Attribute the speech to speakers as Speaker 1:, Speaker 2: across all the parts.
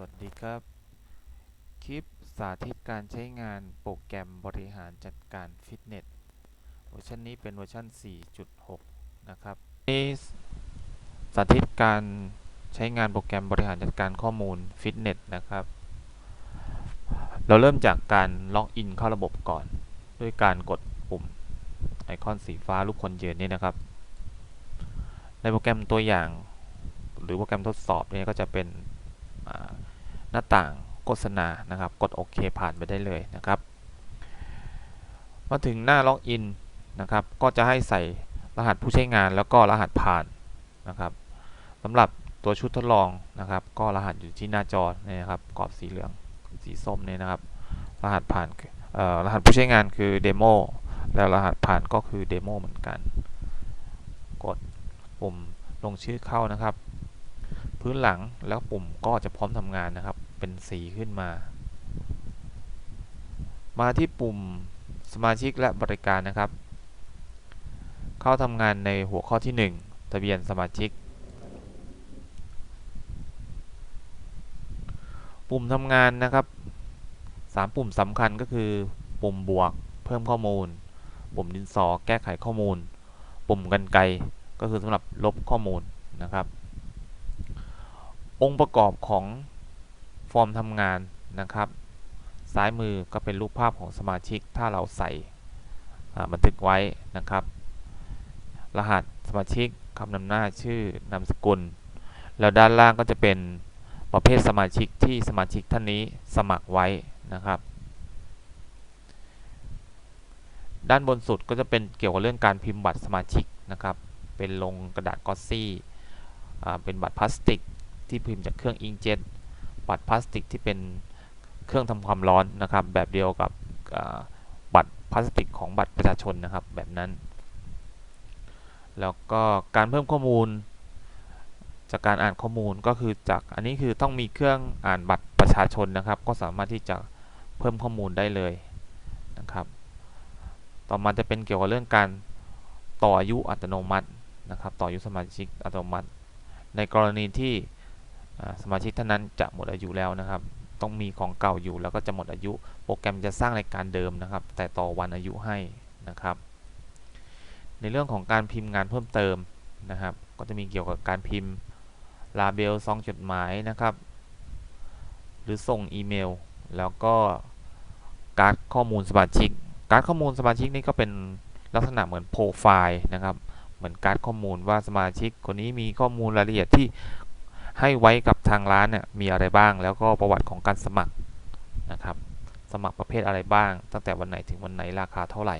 Speaker 1: วัสดีครับ คลิปสาธิตการใช้งานโปรแกรมบริหารจัดการฟิตเนส เวอร์ชันนี้เป็นเวอร์ชัน 4.6 นะครับนี่สาธิตการใช้งานโปรแกรมบริหารจัดการข้อมูลฟิตเนสนะครับ เราเริ่มจากการล็อกอินเข้าระบบก่อน ด้วยการกดปุ่มไอคอนสีฟ้ารูปคนยืนนี่นะครับ ในโปรแกรมตัวอย่าง หรือโปรแกรมทดสอบเนี่ยก็จะเป็น หน้าต่างโฆษณานะครับ กดโอเคผ่านไปได้เลยนะครับ มาถึงหน้าล็อกอินนะครับ ก็จะให้ใส่รหัสผู้ใช้งานแล้วก็รหัสผ่านนะครับสำหรับตัวชุดทดลองนะครับ ก็รหัสอยู่ที่หน้าจอเนี่ยนะครับกรอบสีเหลืองสีส้มเนี่ยนะครับ รหัสผ่านรหัสผู้ใช้งานคือเดโมแล้วรหัสผ่านก็คือเดโมเหมือนกัน กดปุ่มลงชื่อเข้านะครับ พื้นหลังแล้วปุ่มก็จะพร้อมทำงานนะครับ เป็นสีขึ้นมา มาที่ปุ่มสมาชิกและบริการนะครับ เข้าทำงานในหัวข้อที่ 1 ทะเบียนสมาชิก ปุ่มทำงานนะครับ 3 ปุ่มสำคัญก็คือ ปุ่มบวก เพิ่มข้อมูล ปุ่มดินสอแก้ไขข้อมูล ปุ่มกันไกก็คือสำหรับลบข้อมูลนะครับ องค์ประกอบของ ฟอร์มทำงานนะครับ ซ้ายมือก็เป็นรูปภาพของสมาชิก ถ้าเราใส่บันทึกไว้นะครับ รหัสสมาชิกคำนำหน้าชื่อนามสกุล แล้วด้านล่างก็จะเป็นประเภทสมาชิกที่สมาชิกท่านนี้สมัครไว้นะครับ ด้านบนสุดก็จะเป็นเกี่ยวกับเรื่องการพิมพ์บัตรสมาชิกนะครับ เป็นลงกระดาษกอซี่เป็นบัตรพลาสติกที่พิมพ์จากเครื่องอิงเจ็ต บัตรพลาสติกที่เป็นเครื่องทำความร้อนนะครับ แบบเดียวกับบัตรพลาสติกของบัตรประชาชนนะครับแบบนั้น แล้วก็การเพิ่มข้อมูล จากการอ่านข้อมูลก็คือจากอันนี้คือต้องมีเครื่องอ่านบัตรประชาชนนะครับ ก็สามารถที่จะเพิ่มข้อมูลได้เลยนะครับ ต่อมาจะเป็นเกี่ยวกับเรื่องการต่ออายุอัตโนมัตินะครับ ต่ออายุสมาชิกอัตโนมัติ ในกรณีที่ สมาชิกท่านนั้นจะหมดอายุแล้วนะครับ ต้องมีของเก่าอยู่แล้วก็จะหมดอายุ โปรแกรมจะสร้างรายการเดิมนะครับ แต่ต่อวันอายุให้นะครับ ในเรื่องของการพิมพ์งานเพิ่มเติมนะครับ ก็จะมีเกี่ยวกับการพิมพ์ลาเบลซองจดหมายนะครับ หรือส่งอีเมล แล้วก็การ์ดข้อมูลสมาชิก การ์ดข้อมูลสมาชิกนี่ก็เป็นลักษณะเหมือนโปรไฟล์นะครับ เหมือนการ์ดข้อมูลว่าสมาชิกคนนี้มีข้อมูลรายละเอียดที่ ให้ไว้กับทางร้านเนี่ยมีอะไรบ้าง แล้วก็ประวัติของการสมัครนะครับ สมัครประเภทอะไรบ้าง ตั้งแต่วันไหนถึงวันไหนราคาเท่าไหร่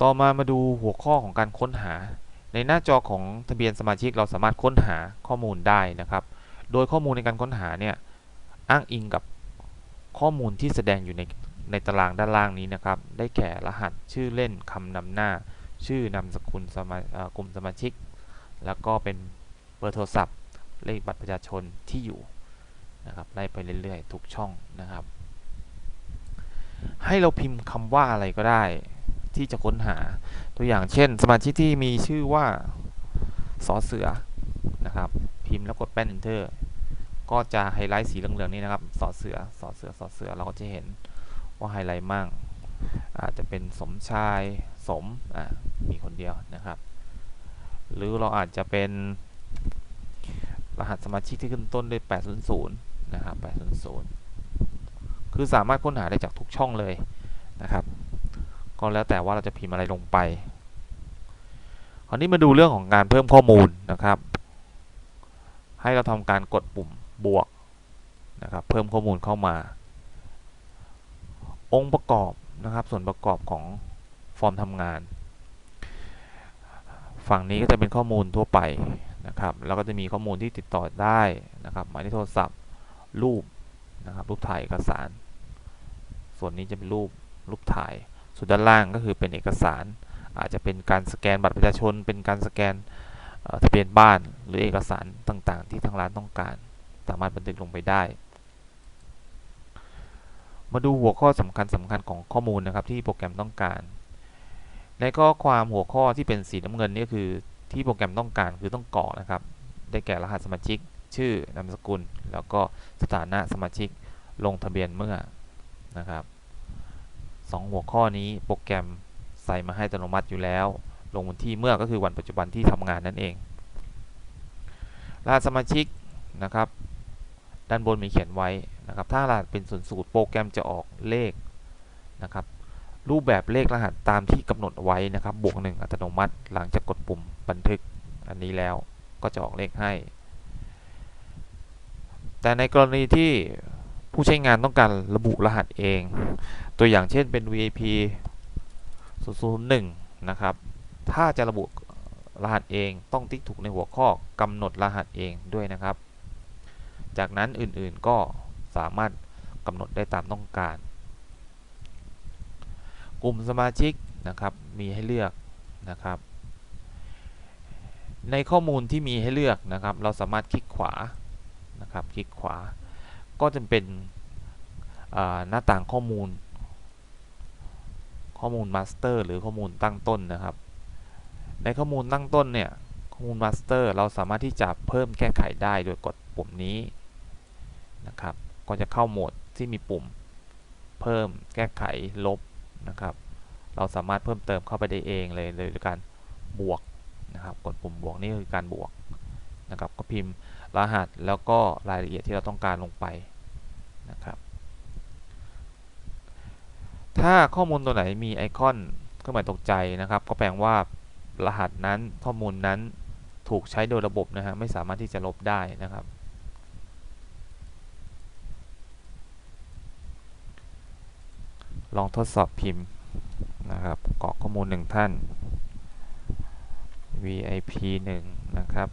Speaker 1: ต่อมามาดูหัวข้อของการค้นหา ในหน้าจอของทะเบียนสมาชิกเราสามารถค้นหาข้อมูลได้นะครับ โดยข้อมูลในการค้นหาเนี่ยอ้างอิงกับข้อมูลที่แสดงอยู่ในในตารางด้านล่างนี้นะครับ ได้แก่รหัสชื่อเล่นคำนำหน้า ชื่อนามสกุลสมากลุ่มสมาชิก แล้วก็เป็นเบอร์โทรศัพท์ เลขบัตรประชาชนที่อยู่นะครับไล่ไปเรื่อยๆ ทุกช่องนะครับ ให้เราพิมพ์คำว่าอะไรก็ได้ที่จะค้นหาตัวอย่างเช่น สมาชิกที่มีชื่อว่าสอเสือนะครับ พิมพ์แล้วกดแป้น enter ก็จะไฮไลท์สีเหลืองๆนี่นะครับสอเสือสอเสือสอเสือเราก็จะเห็นว่าไฮไลท์มั่งอาจจะเป็นสมชายสมอ่ามีคนเดียวนะครับ หรือเราอาจจะเป็นรหัสสมาชิกที่ขึ้นต้นด้วย 800 นะครับ 800 คือสามารถค้นหาได้จากทุกช่องเลยนะครับ ก็แล้วแต่ว่าเราจะพิมพ์อะไรลงไป คราวนี้มาดูเรื่องของการเพิ่มข้อมูลนะครับ ให้เราทำการกดปุ่มบวกนะครับเพิ่มข้อมูลเข้ามา องค์ประกอบนะครับ ส่วนประกอบของฟอร์มทำงาน ฝั่งนี้ก็จะเป็นข้อมูลทั่วไปนะครับแล้วก็จะมีข้อมูลที่ติดต่อได้นะครับ หมายเลขโทรศัพท์ รูปนะครับ รูปถ่ายเอกสาร ส่วนนี้จะเป็นรูปรูปถ่าย ส่วนด้านล่างก็คือเป็นเอกสาร อาจจะเป็นการสแกนบัตรประชาชน เป็นการสแกนทะเบียนบ้านหรือเอกสารต่างๆ ที่ทางร้านต้องการ สามารถบันทึกลงไปได้ มาดูหัวข้อสำคัญสำคัญของข้อมูลนะครับ ที่โปรแกรมต้องการ ในข้อความหัวข้อที่เป็นสีน้ำเงินนี่คือที่โปรแกรมต้องการคือต้องกรอกนะครับ ได้แก่รหัสสมาชิก ชื่อนามสกุล แล้วก็สถานะสมาชิกลงทะเบียนเมื่อนะครับสองหัวข้อนี้โปรแกรมใส่มาให้อัตโนมัติอยู่แล้ว ลงวันที่เมื่อก็คือวันปัจจุบันที่ทำงานนั่นเองรหัสสมาชิกนะครับ ด้านบนมีเขียนไว้นะครับ ถ้ารหัสเป็นศูนย์สูตรโปรแกรมจะออกเลขนะครับ รูปแบบเลขรหัสตามที่กำหนดไว้นะครับ บวกหนึ่งอัตโนมัติ หลังจากกดปุ่มบันทึกอันนี้แล้วก็จะออกเลขให้ แต่ในกรณีที่ผู้ใช้งานต้องการระบุรหัสเอง ตัวอย่างเช่นเป็น VIP 001 นะครับ ถ้าจะระบุรหัสเองต้องติ๊กถูกในหัวข้อกำหนดรหัสเองด้วยนะครับ จากนั้นอื่นๆก็สามารถกำหนดได้ตามต้องการ กลุ่มสมาชิกนะครับมีให้เลือกนะครับ ในข้อมูลที่มีให้เลือกนะครับ เราสามารถคลิกขวานะครับคลิกขวา ก็จะเป็นหน้าต่างข้อมูล ข้อมูลมาสเตอร์หรือข้อมูลตั้งต้นนะครับ ในข้อมูลตั้งต้นเนี่ยข้อมูลมาสเตอร์เราสามารถที่จะเพิ่มแก้ไขได้โดยกดปุ่มนี้นะครับ ก็จะเข้าโหมดที่มีปุ่ม เพิ่มแก้ไขลบ นะครับ เราสามารถเพิ่มเติมเข้าไปได้เองเลยโดยการบวกนะครับ กดปุ่มบวกนี่คือการบวกนะครับ ก็พิมพ์รหัสแล้วก็รายละเอียดที่เราต้องการลงไปนะครับ ถ้าข้อมูลตัวไหนมีไอคอนเครื่องหมายตกใจนะครับ ก็แปลว่ารหัสนั้นข้อมูลนั้นถูกใช้โดยระบบนะฮะไม่สามารถที่จะลบได้นะครับ ลองทดสอบพิมพ์นะครับกรอกข้อมูลหนึ่งท่าน VIP 1 นะครับ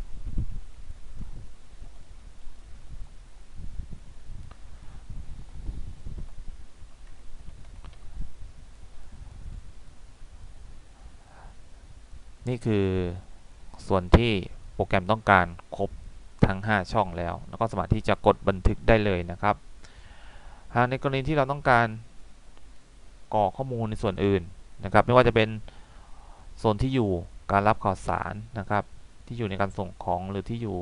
Speaker 1: นี่คือส่วนที่โปรแกรมต้องการครบทั้ง 5 ช่องแล้ว แล้วก็สามารถที่จะกดบันทึกได้เลยนะครับ หากในกรณีที่เราต้องการ กรอกข้อมูลในส่วนอื่นนะครับ ไม่ว่าจะเป็นโซนที่อยู่การรับข่าวสารนะครับ ที่อยู่ในการส่งของหรือที่อยู่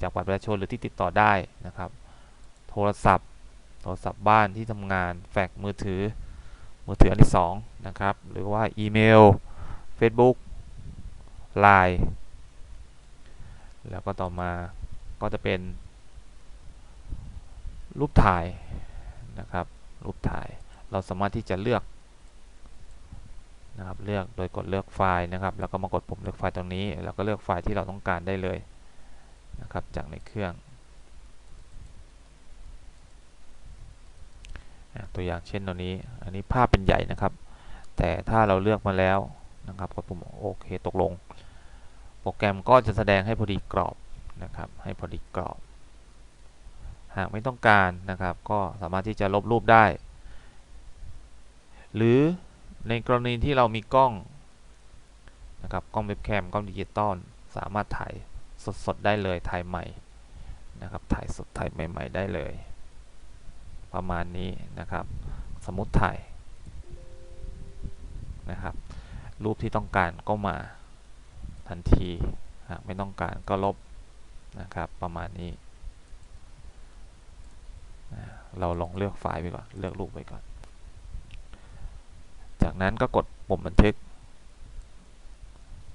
Speaker 1: จากบัตรประชาชนหรือที่ติดต่อได้นะครับ โทรศัพท์ โทรศัพท์บ้านที่ทำงาน แฟกซ์มือถือ มือถืออันที่สองนะครับ หรือว่าอีเมล Facebook Line แล้วก็ต่อมาก็จะเป็นรูปถ่ายนะครับ รูปถ่าย เราสามารถที่จะเลือกนะครับเลือกโดยกดเลือกไฟล์นะครับ แล้วก็มากดปุ่มเลือกไฟล์ตรงนี้ แล้วก็เลือกไฟล์ที่เราต้องการได้เลยนะครับ จากในเครื่อง ตัวอย่างเช่นตัวนี้ อันนี้ภาพเป็นใหญ่นะครับ แต่ถ้าเราเลือกมาแล้วนะครับกดปุ่มโอเคตกลง โปรแกรมก็จะแสดงให้พอดีกรอบนะครับ ให้พอดีกรอบ หากไม่ต้องการนะครับ ก็สามารถที่จะลบรูปได้ หรือในกรณีที่เรามีกล้องนะครับกล้องเว็บแคมกล้องดิจิตอลสามารถถ่ายสดๆได้เลยถ่ายใหม่นะครับถ่ายสดถ่ายใหม่ ๆ ได้เลย ประมาณนี้นะครับ สมมติถ่ายนะครับรูปที่ต้องการก็มาทันทีหากไม่ต้องการก็ลบนะครับประมาณนี้ เราลองเลือกไฟล์ไปก่อน เลือกรูปไปก่อน จากนั้นก็กดปุ่มบันทึก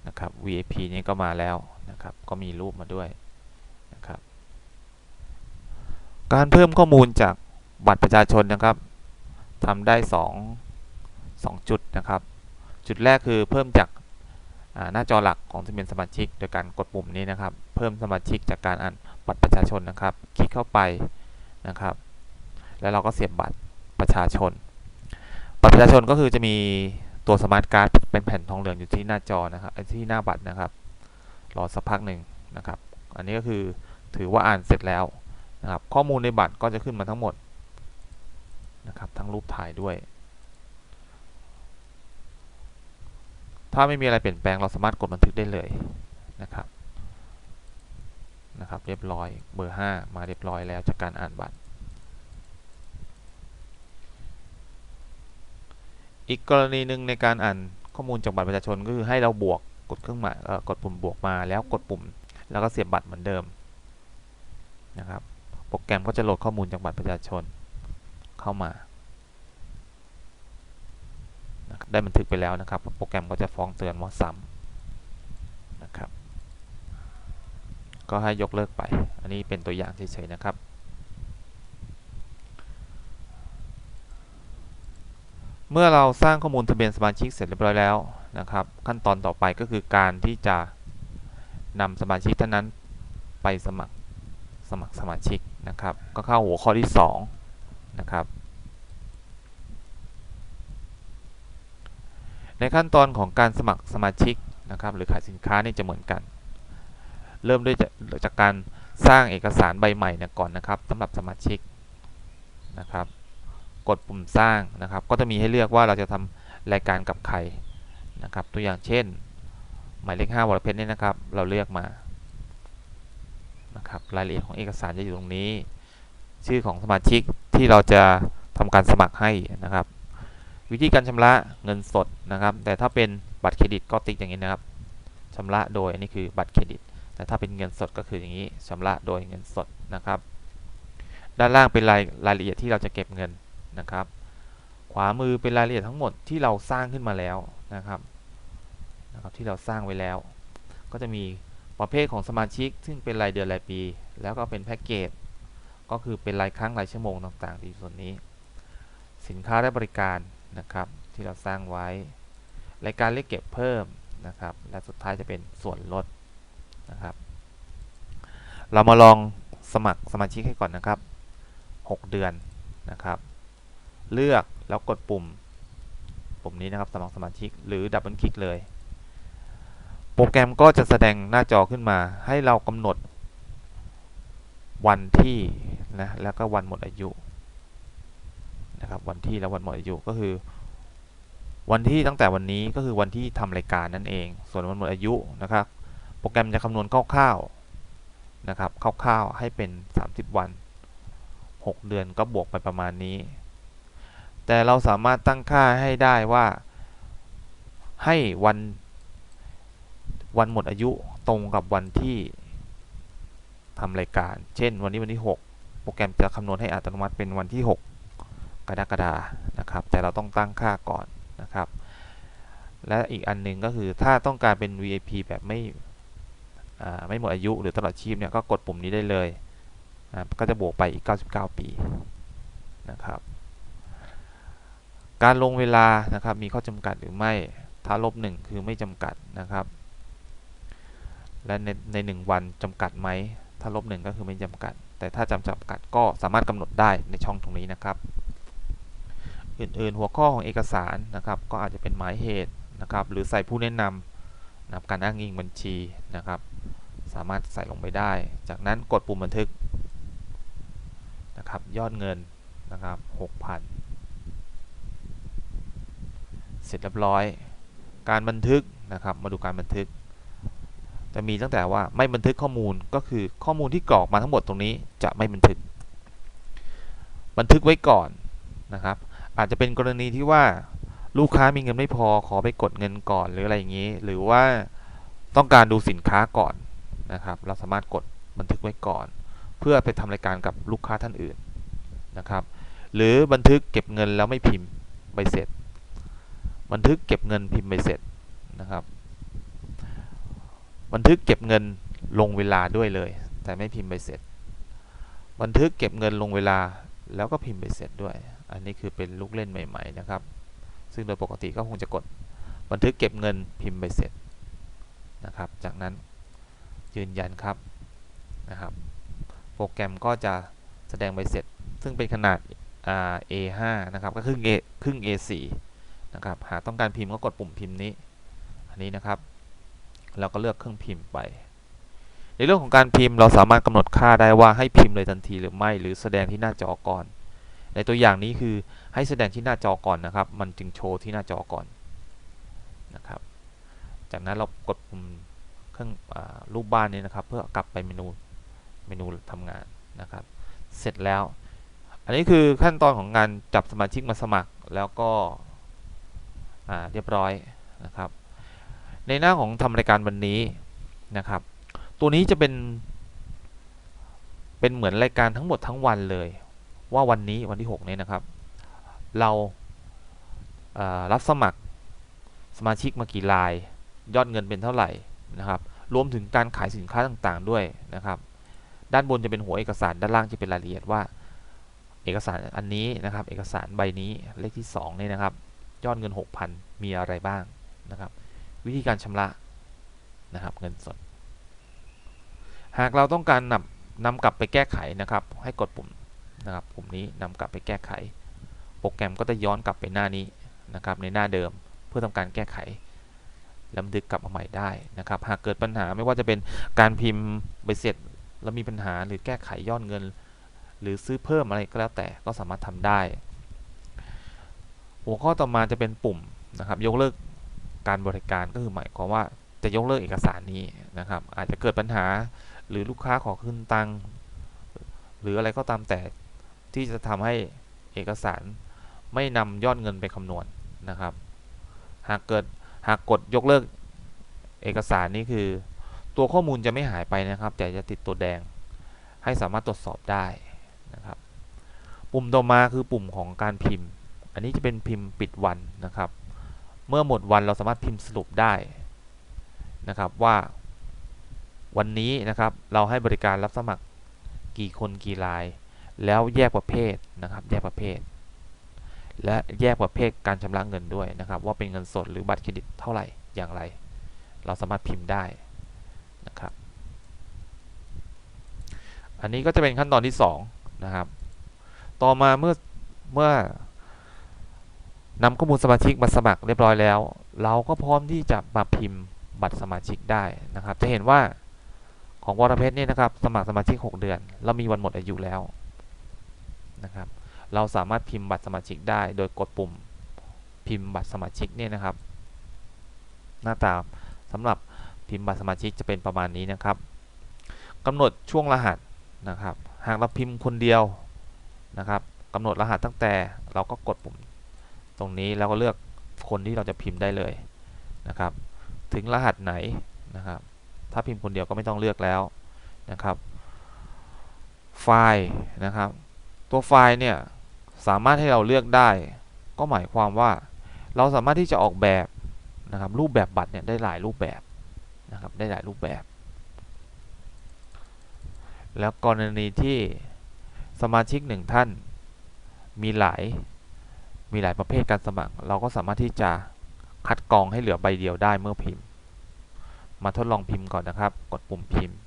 Speaker 1: นะครับ VIP นี้ก็มาแล้วนะครับ ก็มีรูปมาด้วยนะครับ การเพิ่มข้อมูลจากบัตรประชาชนนะครับทำได้ 2 2 จุดนะครับ จุดแรกคือเพิ่มจากหน้าจอหลักของทะเบียนสมาชิก โดยการกดปุ่มนี้นะครับ เพิ่มสมาชิกจากการอ่านบัตรประชาชนนะครับ คลิกเข้าไปนะครับ แล้วเราก็เสียบบัตรประชาชน บัตรประชาชนก็คือจะมีตัวสมาร์ทการ์ดเป็นแผ่นทองเหลืองอยู่ที่หน้าจอนะครับเอ้ที่หน้าบัตรนะครับรอสักพักหนึ่งนะครับ อันนี้ก็คือถือว่าอ่านเสร็จแล้วนะครับ ข้อมูลในบัตรก็จะขึ้นมาทั้งหมดนะครับทั้งรูปถ่ายด้วย ถ้าไม่มีอะไรเปลี่ยนแปลงเราสามารถกดบันทึกได้เลยนะครับนะครับ เรียบร้อยเบอร์ 5 มาเรียบร้อยแล้วจากการอ่านบัตร อีกกรณีหนึ่งในการอ่านข้อมูลจากบัตรประชาชนก็คือให้เราบวกกดเครื่องหมายกดปุ่มบวกมาแล้วกดปุ่ม แล้วก็เสียบบัตรเหมือนเดิมนะครับโปรแกรมก็จะโหลดข้อมูลจากบัตรประชาชนเข้ามาได้บันทึกไปแล้วนะครับ โปรแกรมก็จะฟ้องเตือนว่าซ้ำนะครับ ก็ให้ยกเลิกไป อันนี้เป็นตัวอย่างเฉยๆนะครับ เมื่อเราสร้างข้อมูลทะเบียนสมาชิกเสร็จเรียบร้อยแล้วนะครับ ขั้นตอนต่อไปก็คือการที่จะนำสมาชิกท่านนั้นไปสมัครสมัครสมาชิกนะครับ ก็เข้าหัวข้อที่ 2 นะครับ ในขั้นตอนของการสมัครสมาชิกนะครับ หรือขายสินค้านี่จะเหมือนกัน เริ่มด้วยจากจากการสร้างเอกสารใบใหม่นี่ยก่อนนะครับสำหรับสมาชิกนะครับ กดปุ่มสร้างนะครับ ก็จะมีให้เลือกว่าเราจะทำรายการกับใครนะครับ ตัวอย่างเช่น หมายเลข5วรเพชรเนี่ยนะครับ เราเลือกมานะครับรายละเอียดของเอกสารจะอยู่ตรงนี้ ชื่อของสมาชิกที่เราจะทำการสมัครให้นะครับ วิธีการชำระเงินสดนะครับ แต่ถ้าเป็นบัตรเครดิตก็ติ๊กอย่างนี้นะครับชำระโดยอันนี้คือบัตรเครดิต แต่ถ้าเป็นเงินสดก็คืออย่างนี้ชำระโดยเงินสดนะครับ ด้านล่างเป็นรายรายละเอียดที่เราจะเก็บเงิน นะครับ ขวามือเป็นรายละเอียดทั้งหมดที่เราสร้างขึ้นมาแล้วนะครับนะครับ ที่เราสร้างไว้แล้ว ก็จะมีประเภทของสมาชิก ซึ่งเป็นรายเดือนรายปี แล้วก็เป็นแพ็กเกจก็คือเป็นรายครั้งรายชั่วโมงต่างๆที่ส่วนนี้ สินค้าและบริการนะครับ ที่เราสร้างไว้ รายการเรียกเก็บเพิ่มนะครับ และสุดท้ายจะเป็นส่วนลดนะครับ เรามาลองสมัครสมาชิกให้ก่อนนะครับ 6 เดือนนะครับ เลือกแล้วกดปุ่ม ปุ่มนี้นะครับสมัครสมาชิกหรือดับเบิลคลิกเลย โปรแกรมก็จะแสดงหน้าจอขึ้นมา ให้เรากำหนดวันที่นะแล้วก็วันหมดอายุนะครับวันที่และวันหมดอายุก็คือ วันที่ตั้งแต่วันนี้ก็คือวันที่ทำรายการนั่นเอง ส่วนวันหมดอายุนะครับ โปรแกรมจะคำนวณคร่าวๆนะครับคร่าวๆให้เป็น 30 วัน 6 เดือนก็บวกไปประมาณนี้ แต่เราสามารถตั้งค่าให้ได้ว่า ให้วัน วันหมดอายุตรงกับวันที่ทำรายการ เช่น วันนี้วันที่ 6 โปรแกรมจะคำนวณให้อัตโนมัติเป็นวันที่ 6 กรกฎานะครับ แต่เราต้องตั้งค่าก่อนนะครับ และอีกอันหนึงก็คือถ้าต้องการเป็น VIP แบบไม่ไม่หมดอายุหรือตลอดชีพเนี่ยก็กดปุ่มนี้ได้เลย ก็จะบวกไปอีก 99 ปีนะครับ การลงเวลานะครับมีข้อจำกัดหรือไม่ ถ้าลบหนึ่งคือไม่จำกัดนะครับ และในในหนึ่งวันจำกัดไหม ถ้าลบหนึ่งก็คือไม่จำกัด แต่ถ้าจำจำกัดก็สามารถกำหนดได้ในช่องตรงนี้นะครับ อื่น ๆ หัวข้อของเอกสารนะครับ ก็อาจจะเป็นหมายเหตุนะครับ หรือใส่ผู้แนะนำนะการอ้างอิงบัญชีนะครับ สามารถใส่ลงไปได้ จากนั้นกดปุ่มบันทึกนะครับ ยอดเงินนะครับ6,000 เสร็จเรียบร้อย การบันทึกนะครับ มาดูการบันทึก จะมีตั้งแต่ว่าไม่บันทึกข้อมูลก็คือข้อมูลที่กรอกมาทั้งหมดตรงนี้จะไม่บันทึก บันทึกไว้ก่อนนะครับ อาจจะเป็นกรณีที่ว่าลูกค้ามีเงินไม่พอขอไปกดเงินก่อนหรืออะไรอย่างนี้ หรือว่าต้องการดูสินค้าก่อนนะครับ เราสามารถกดบันทึกไว้ก่อน เพื่อไปทำรายการกับลูกค้าท่านอื่นนะครับ หรือบันทึกเก็บเงินแล้วไม่พิมพ์ใบเสร็จ บันทึกเก็บเงินพิมพ์ใบเสร็จนะครับ บันทึกเก็บเงินลงเวลาด้วยเลย แต่ไม่พิมพ์ใบเสร็จ บันทึกเก็บเงินลงเวลาแล้วก็พิมพ์ใบเสร็จด้วย อันนี้คือเป็นลูกเล่นใหม่ๆนะครับ ซึ่งโดยปกติก็คงจะกดบันทึกเก็บเงินพิมพ์ใบเสร็จนะครับ จากนั้นยืนยันครับนะครับ โปรแกรมก็จะแสดงใบเสร็จ ซึ่งเป็นขนาด A5 นะครับ ก็ครึ่ง A ครึ่ง A4 นะครับ หากต้องการพิมพ์ก็กดปุ่มพิมพ์นี้ อันนี้นะครับแล้วก็เลือกเครื่องพิมพ์ไป ในเรื่องของการพิมพ์เราสามารถกำหนดค่าได้ว่าให้พิมพ์เลยทันทีหรือไม่หรือแสดงที่หน้าจอก่อน ในตัวอย่างนี้คือให้แสดงที่หน้าจอก่อนนะครับ มันจึงโชว์ที่หน้าจอก่อนนะครับ จากนั้นเรากดปุ่มเครื่องอรูปบ้านนี้นะครับ เพื่อกลับไปเมนูเมนูทำงานนะครับ เสร็จแล้ว อันนี้คือขั้นตอนของงานจับสมาชิกมาสมัครแล้วก็ เรียบร้อยนะครับ ในหน้าของทำรายการวันนี้นะครับ ตัวนี้จะเป็น เป็นเหมือนรายการทั้งหมดทั้งวันเลย ว่าวันนี้วันที่ 6 นี้นะครับ เราเอ่อรับสมัครสมาชิกมากี่ราย ยอดเงินเป็นเท่าไหร่นะครับรวมถึงการขายสินค้าต่างๆด้วยนะครับ ด้านบนจะเป็นหัวเอกสารด้านล่างจะเป็นรายละเอียดว่า เอกสารอันนี้นะครับ เอกสารใบนี้เลขที่2นี่นะครับ ยอดเงิน 6,000 มีอะไรบ้างนะครับ วิธีการชำระนะครับเงินสด หากเราต้องการนำนำกลับไปแก้ไขนะครับ ให้กดปุ่มนะครับปุ่มนี้นำกลับไปแก้ไข โปรแกรมก็จะย้อนกลับไปหน้านี้นะครับ ในหน้าเดิมเพื่อทำการแก้ไขล้วบันทึกกลับมาใหม่ได้นะครับ หากเกิดปัญหาไม่ว่าจะเป็นการพิมพ์ใบเสร็จแล้วมีปัญหาหรือแก้ไขยอดเงิน หรือซื้อเพิ่มอะไรก็แล้วแต่ก็สามารถทำได้ หัวข้อต่อมาจะเป็นปุ่มนะครับ ยกเลิกการบริการก็คือหมายความว่าจะยกเลิกเอกสารนี้นะครับ อาจจะเกิดปัญหาหรือลูกค้าขอคืนตังหรืออะไรก็ตามแต่ที่จะทำให้เอกสารไม่นำยอดเงินไปคำนวณนะครับ หากเกิดหากกดยกเลิกเอกสารนี้คือ ตัวข้อมูลจะไม่หายไปนะครับ แต่จะติดตัวแดงให้สามารถตรวจสอบได้นะครับ ปุ่มต่อมาคือปุ่มของการพิมพ์ อันนี้จะเป็นพิมพ์ปิดวันนะครับ เมื่อหมดวันเราสามารถพิมพ์สรุปได้นะครับว่าวันนี้นะครับเราให้บริการรับสมัครกี่คนกี่ราย แล้วแยกประเภทนะครับ แยกประเภท และแยกประเภทการชำระเงินด้วยนะครับ ว่าเป็นเงินสดหรือบัตรเครดิตเท่าไหร่อย่างไร เราสามารถพิมพ์ได้นะครับ อันนี้ก็จะเป็นขั้นตอนที่2นะครับ ต่อมาเมื่อเมื่อ นำข้อมูลสมาชิกมาสมัครเรียบร้อยแล้ว เราก็พร้อมที่จะมาพิมพ์บัตรสมาชิกได้นะครับ จะเห็นว่าของวอรเพชรเนี่ยนะครับ สมัครสมาชิก 6 เดือนแล้วมีวันหมดอายุแล้วนะครับ เราสามารถพิมพ์บัตรสมาชิกได้ โดยกดปุ่มพิมพ์บัตรสมาชิกเนี่ยนะครับ หน้าตาสำหรับพิมพ์บัตรสมาชิกจะเป็นประมาณนี้นะครับกำหนดช่วงรหัสนะครับ หากเราพิมพ์คนเดียวนะครับกำหนดรหัสตั้งแต่เราก็กดปุ่ม ตรงนี้แล้วก็เลือกคนที่เราจะพิมพ์ได้เลยนะครับ ถึงรหัสไหนนะครับ ถ้าพิมพ์คนเดียวก็ไม่ต้องเลือกแล้วนะครับ ไฟล์นะครับ ตัวไฟล์เนี่ยสามารถให้เราเลือกได้ ก็หมายความว่าเราสามารถที่จะออกแบบนะครับรูปแบบบัตรเนี่ยได้หลายรูปแบบนะครับได้หลายรูปแบบ แล้วกรณีที่สมาชิกหนึ่งท่านมีหลาย มีหลายประเภทการสมัคร เราก็สามารถที่จะคัดกรองให้เหลือใบเดียวได้เมื่อพิมพ์ มาทดลองพิมพ์ก่อนนะครับ กดปุ่มพิมพ์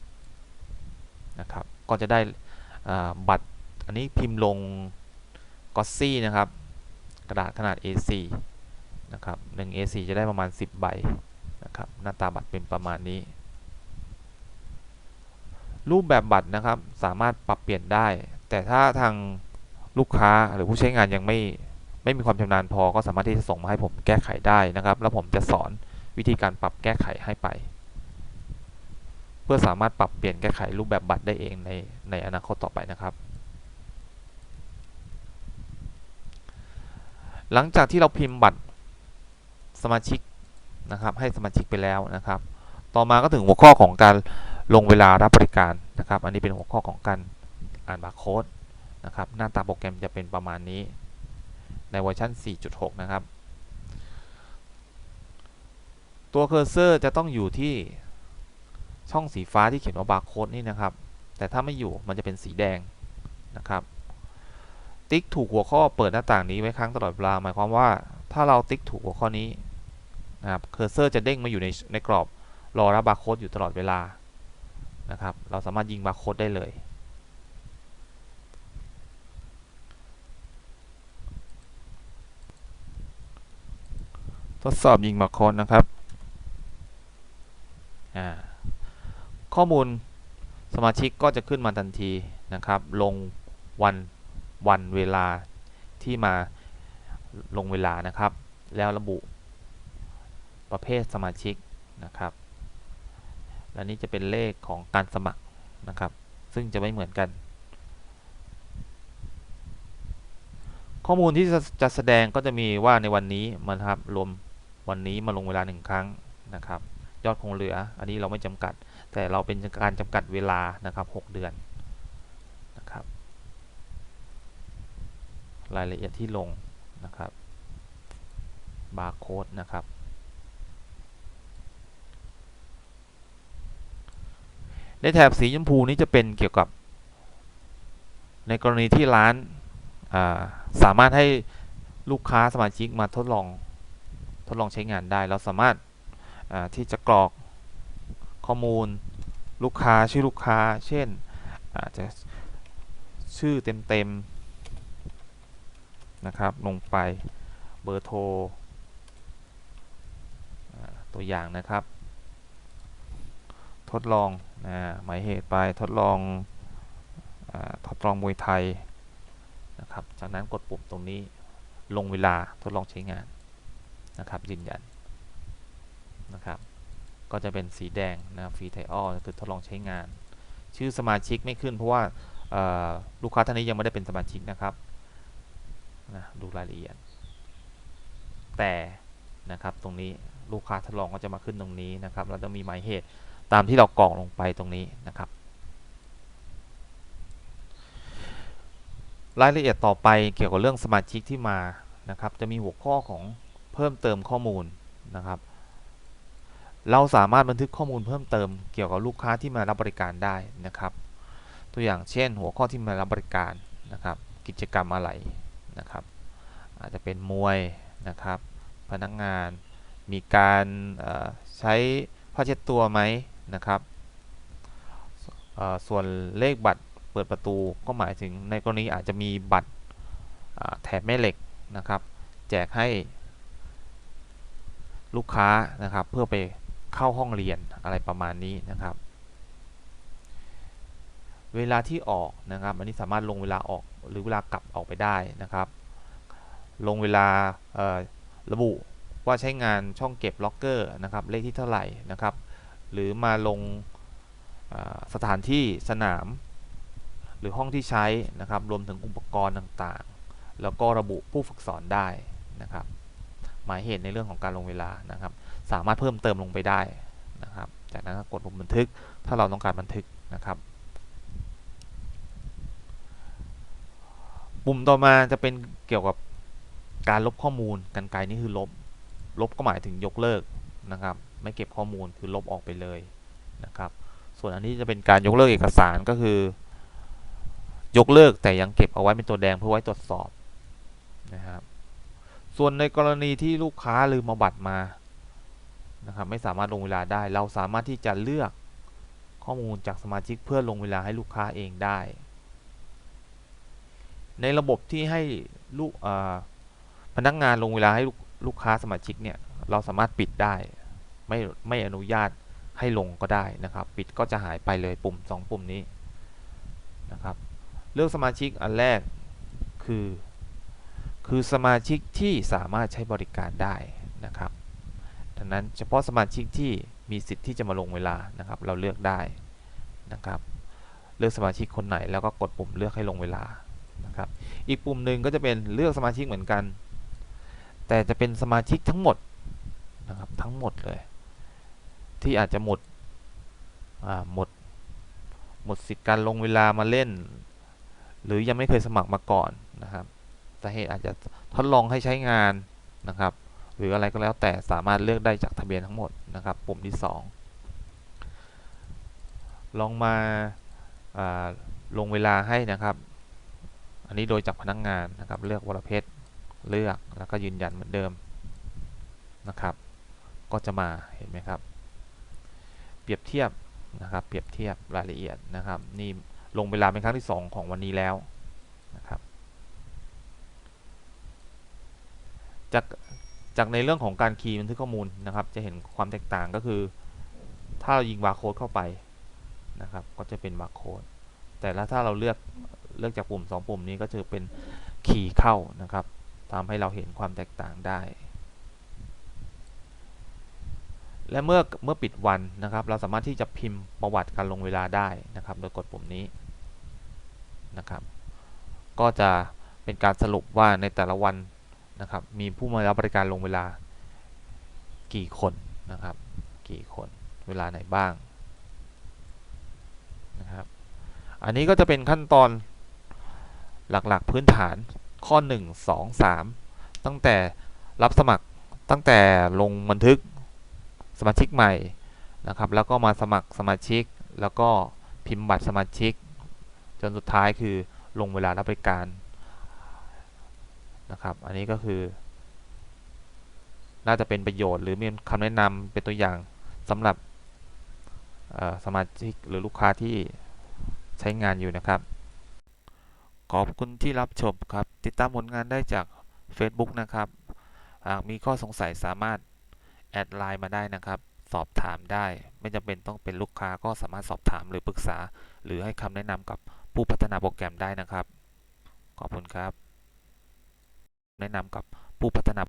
Speaker 1: นะครับก็จะได้บัตรอันนี้พิมพ์ลงกอซี่นะครับ กระดาษขนาด A4 นะครับ1 A4 จะได้ประมาณ 10 ใบนะครับหน้าตาบัตรเป็นประมาณนี้ รูปแบบบัตรนะครับสามารถปรับเปลี่ยนได้ แต่ถ้าทางลูกค้าหรือผู้ใช้งานยังไม่ ไม่มีความชำนาญพอก็สามารถที่จะส่งมาให้ผมแก้ไขได้นะครับ แล้วผมจะสอนวิธีการปรับแก้ไขให้ไป เพื่อสามารถปรับเปลี่ยนแก้ไขรูปแบบบัตรได้เองในในอนาคตต่อไปนะครับ หลังจากที่เราพิมพ์บัตรสมาชิกนะครับให้สมาชิกไปแล้วนะครับ ต่อมาก็ถึงหัวข้อของการลงเวลารับบริการนะครับ อันนี้เป็นหัวข้อของการอ่านบาร์โค้ดนะครับ หน้าตาโปรแกรมจะเป็นประมาณนี้ ในเวอร์ชัน4.6 นะครับ ตัวเคอร์เซอร์จะต้องอยู่ที่ช่องสีฟ้าที่เขียนว่าบาร์โค้ดนี่นะครับ แต่ถ้าไม่อยู่มันจะเป็นสีแดงนะครับ ติ๊กถูกหัวข้อเปิดหน้าต่างนี้ไว้ครั้งตลอดเวลาหมายความว่าถ้าเราติ๊กถูกหัวข้อนี้นะครับเคอร์เซอร์จะเด้งมาอยู่ในในกรอบรอรับบาร์โค้ดอยู่ตลอดเวลานะครับ เราสามารถยิงบาร์โค้ดได้เลย ทดสอบยิงบารค้ดนะครับ ข้อมูลสมาชิกก็จะขึ้นมาทันทีนะครับ ลงวันวันเวลาที่มาลงเวลานะครับ แล้วระบุประเภทสมาชิกนะครับและนี้จะเป็นเลขของการสมัครนะครับ ซึ่งจะไม่เหมือนกัน ข้อมูลที่จะแสดงก็จะมีว่าในวันนี้มันครับรวม วันนี้มาลงเวลาหนึ่งครั้งนะครับ ยอดคงเหลือ อันนี้เราไม่จำกัด แต่เราเป็นการจำกัดเวลานะครับ 6 เดือนนะครับ รายละเอียดที่ลงนะครับบาร์โค้ดนะครับในแถบสีชมพูนี้จะเป็นเกี่ยวกับ ในกรณีที่ร้าน สามารถให้ลูกค้าสมาชิกมาทดลอง ดลองใช้งานได้ เราสามารถที่จะกรอกข้อมูลลูกค้าชื่อลูกค้า เช่นอาจจะชื่อเต็มๆนะครับ ลงไปเบอร์โทรตัวอย่างนะครับ ทดลองหมายเหตุไปทดลองอทดลองมวยไทยนะครับ จากนั้นกดปุ่มตรงนี้ลงเวลาทดลองใช้งาน นะครับยืนยันนะครับก็จะเป็นสีแดงนะฟรีไทออคือทดลองใช้งาน ชื่อสมาชิกไม่ขึ้นเพราะว่าลูกค้าท่านนี้ยังไม่ได้เป็นสมาชิกนะครับนะดูรายละเอียด แต่นะครับตรงนี้ลูกค้าทดลองก็จะมาขึ้นตรงนี้นะครับเราจะมีหมายเหตุตามที่เรากรอกลงไปตรงนี้นะครับ รายละเอียดต่อไปเกี่ยวกับเรื่องสมาชิกที่มานะครับ จะมีหัวข้อของ เพิ่มเติมข้อมูลนะครับ เราสามารถบันทึกข้อมูลเพิ่มเติมเกี่ยวกับลูกค้าที่มารับบริการได้นะครับ ตัวอย่างเช่น หัวข้อที่มารับบริการนะครับ กิจกรรมอะไรนะครับ อาจจะเป็นมวยนะครับ พนักงงานมีการใช้ผ้าเช็ดตัวไหมนะครับส่วนเลขบัตรเปิดประตูก็หมายถึงในกรณีอาจจะมีบัตรแถบแม่เหล็กนะครับ แจกให้ ลูกค้านะครับ เพื่อไปเข้าห้องเรียนอะไรประมาณนี้นะครับ เวลาที่ออกนะครับอันนี้สามารถลงเวลาออกหรือเวลากลับออกไปได้นะครับ ลงเวลาระบุว่าใช้งานช่องเก็บล็อกเกอร์นะครับเลขที่เท่าไหร่นะครับ หรือมาลงสถานที่สนาม หรือห้องที่ใช้นะครับ รวมถึงอุปกรณ์ต่างๆ แล้วก็ระบุผู้ฝึกสอนได้นะครับ หมายเหตุในเรื่องของการลงเวลานะครับ สามารถเพิ่มเติมลงไปได้นะครับ จากนั้นก็กดปุ่มบันทึกถ้าเราต้องการบันทึกนะครับ ปุ่มต่อมาจะเป็นเกี่ยวกับการลบข้อมูลกันไกลนี่คือลบ ลบก็หมายถึงยกเลิกนะครับ ไม่เก็บข้อมูลคือลบออกไปเลยนะครับ ส่วนอันนี้จะเป็นการยกเลิกเอกสารก็คือ ยกเลิกแต่ยังเก็บเอาไว้เป็นตัวแดงเพื่อไว้ตรวจสอบนะครับ ส่วนในกรณีที่ลูกค้าลืมเอาบัตรมานะครับไม่สามารถลงเวลาได้ เราสามารถที่จะเลือกข้อมูลจากสมาชิกเพื่อลงเวลาให้ลูกค้าเองได้ ในระบบที่ให้ลูกพนักงงานลงเวลาให้ลูกค้าสมาชิกเนี่ยเราสามารถปิดได้ ไม่ไม่อนุญาตให้ลงก็ได้นะครับ ปิดก็จะหายไปเลยปุ่ม 2 ปุ่มนี้นะครับ เลือกสมาชิกอันแรกคือ คือสมาชิกที่สามารถใช้บริการได้นะครับดังนั้นเฉพาะสมาชิกที่มีสิทธิ์ที่จะมาลงเวลานะครับ เราเลือกได้นะครับ เลือกสมาชิกคนไหนแล้วก็กดปุ่มเลือกให้ลงเวลานะครับ อีกปุ่มหนึ่งก็จะเป็นเลือกสมาชิกเหมือนกัน แต่จะเป็นสมาชิกทั้งหมดนะครับทั้งหมดเลย ที่อาจจะหมดหมดหมดสิทธิ์การลงเวลามาเล่น หรือยังไม่เคยสมัครมาก่อนนะครับ สาเหตุอาจจะทดลองให้ใช้งานนะครับ หรืออะไรก็แล้วแต่สามารถเลือกได้จากทะเบียนทั้งหมดนะครับ ปุ่มที่ 2 ลองมาลงเวลาให้นะครับ อันนี้โดยจากพนักงงานนะครับ เลือกวรเพชรเลือกแล้วก็ยืนยันเหมือนเดิมนะครับ ก็จะมาเห็นไหมครับ เปรียบเทียบนะครับ เปรียบเทียบรายละเอียดนะครับ นี่ลงเวลาเป็นครั้งที่ 2 ของวันนี้แล้วนะครับ จากจากในเรื่องของการคีย์บันทึกข้อมูลนะครับ จะเห็นความแตกต่างก็คือ ถ้าเรายิงบาร์โค้ดเข้าไปนะครับ ก็จะเป็นบาร์โค้ดแต่ละถ้าเราเลือกเลือกจากปุ่ม 2 ปุ่มนี้ก็จะเป็นคีย์เข้านะครับทำให้เราเห็นความแตกต่างได้ และเมื่อเมื่อปิดวันนะครับ เราสามารถที่จะพิมพ์ประวัติการลงเวลาได้นะครับ โดยกดปุ่มนี้นะครับ ก็จะเป็นการสรุปว่าในแต่ละวัน นะครับ มีผู้มารับบริการลงเวลากี่คนนะครับ กี่คน เวลาไหนบ้างนะครับ อันนี้ก็จะเป็นขั้นตอนหลักๆพื้นฐานข้อ 1 2 3 ตั้งแต่รับสมัครตั้งแต่ลงบันทึกสมาชิกใหม่นะครับ แล้วก็มาสมัครสมาชิก แล้วก็พิมพ์บัตรสมาชิก จนสุดท้ายคือลงเวลารับบริการ นะครับ อันนี้ก็คือ น่าจะเป็นประโยชน์หรือมีคำแนะนำเป็นตัวอย่างสำหรับสมาชิกหรือลูกค้าที่ใช้งานอยู่นะครับ ขอบคุณที่รับชมครับ ติดตามผลงานได้จาก Facebook นะครับ หากมีข้อสงสัยสามารถแอดไลน์มาได้นะครับ สอบถามได้ ไม่จำเป็นต้องเป็นลูกค้าก็สามารถสอบถามหรือปรึกษา หรือให้คำแนะนำกับผู้พัฒนาโปรแกรมได้นะครับ ขอบคุณครับ แนะนำกับผู้พัฒนา